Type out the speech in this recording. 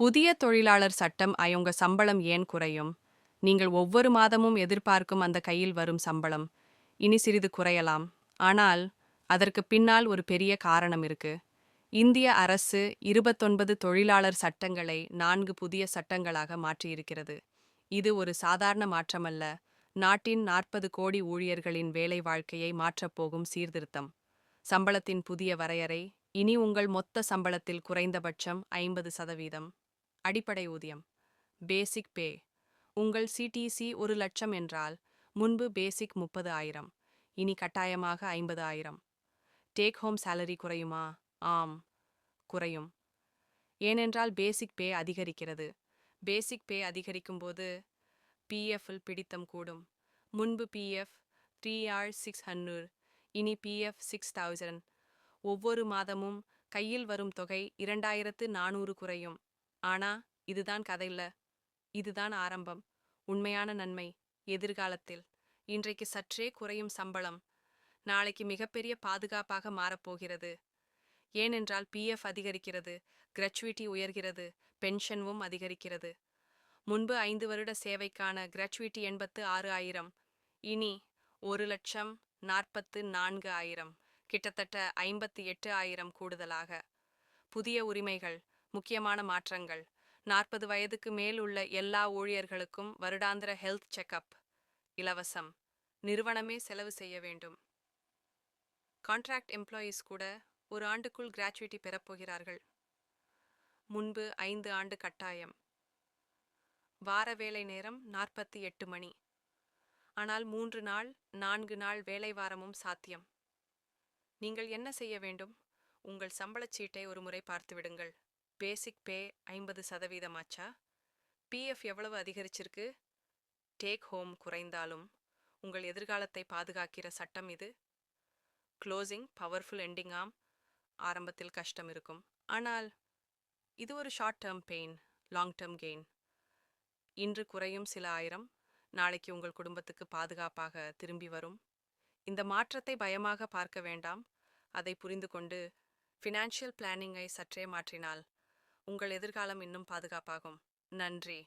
புதிய தொழிலாளர் சட்டம் அவங்க சம்பளம் ஏன் குறையும்? நீங்கள் ஒவ்வொரு மாதமும் எதிர்பார்க்கும் அந்த கையில் வரும் சம்பளம். இனி சிறிது குறையலாம். ஆனால் அதற்கு பின்னால் ஒரு பெரிய காரணம் இருக்கு. இந்திய அரசு இருபத்தொன்பது தொழிலாளர் சட்டங்களை நான்கு புதிய சட்டங்களாக மாற்றியிருக்கிறது. இது ஒரு சாதாரண மாற்றமல்ல. நாட்டின் நாற்பது கோடி ஊழியர்களின் வேலை வாழ்க்கையை மாற்றப்போகும் சீர்திருத்தம். சம்பளத்தின் புதிய வரையறை இனி உங்கள் மொத்த சம்பளத்தில் குறைந்தபட்சம் ஐம்பது சதவீதம். அடிப்படை ஊதியம். பேசிக் பே உங்கள் சிடிசி ஒரு லட்சம் என்றால் முன்பு பேசிக் முப்பது ஆயிரம் இனி கட்டாயமாக ஐம்பது ஆயிரம் டேக் ஹோம் சேலரி குறையுமா? ஆம் குறையும். ஏனென்றால் பேசிக் பே அதிகரிக்கிறது. பேசிக் பே அதிகரிக்கும் போது பிஎஃப்பில் பிடித்தம் கூடும். முன்பு PF three or six hundred இனி பிஎஃப் சிக்ஸ் தௌசண்ட் ஒவ்வொரு மாதமும் கையில் வரும் தொகை இரண்டாயிரத்து நானூறு குறையும். ஆனா இதுதான் கதையில்ல இதுதான் ஆரம்பம். உண்மையான நன்மை. எதிர்காலத்தில். இன்றைக்கு சற்றே குறையும் சம்பளம். நாளைக்கு மிகப்பெரிய பாதுகாப்பாக மாறப்போகிறது. ஏனென்றால் பிஎஃப் அதிகரிக்கிறது. கிராச்சுவிட்டி உயர்கிறது. பென்ஷனும் அதிகரிக்கிறது. முன்பு ஐந்து வருட சேவைக்கான கிராச்சுவிட்டி எண்பத்து ஆறு ஆயிரம். இனி ஒரு லட்சம் நாற்பத்து நான்கு ஆயிரம். கிட்டத்தட்ட ஐம்பத்தி எட்டு ஆயிரம் கூடுதலாக. புதிய உரிமைகள். முக்கியமான மாற்றங்கள். நாற்பது வயதுக்கு மேல் உள்ள எல்லா ஊழியர்களுக்கும் வருடாந்திர ஹெல்த் செக்கப் இலவசம். நிறுவனமே செலவு செய்ய வேண்டும். கான்ட்ராக்ட் எம்ப்ளாயீஸ் கூட ஒரு ஆண்டுக்குள் கிராச்சுவிட்டி பெறப்போகிறார்கள் முன்பு ஐந்து ஆண்டு கட்டாயம். வார வேலை நேரம் நாற்பத்தி எட்டு மணி. ஆனால் மூன்று நாள் நான்கு நாள் வேலை வாரமும் சாத்தியம். நீங்கள் என்ன செய்ய வேண்டும்? உங்கள் சம்பளச் சீட்டை ஒரு முறை பார்த்துவிடுங்கள். பேசிக் பே ஐம்பது சதவீதமாச்சா? பிஎஃப் எவ்வளவு அதிகரிச்சிருக்கு? டேக் ஹோம் குறைந்தாலும் உங்கள் எதிர்காலத்தை பாதுகாக்கிற சட்டம் இது? க்ளோசிங் பவர்ஃபுல் எண்டிங்காம் ஆரம்பத்தில் கஷ்டம் இருக்கும். ஆனால் இது ஒரு short term pain long term gain. இன்று குறையும் சில ஆயிரம் நாளைக்கு உங்கள் குடும்பத்துக்கு பாதுகாப்பாக திரும்பி வரும். இந்த மாற்றத்தை பயமாக பார்க்க வேண்டாம். அதை புரிந்து கொண்டு ஃபினான்ஷியல் பிளானிங்கை சற்றே மாற்றினால் உங்கள் எதிர்காலம் இன்னும் பாதுகாப்பாகும். நன்றி.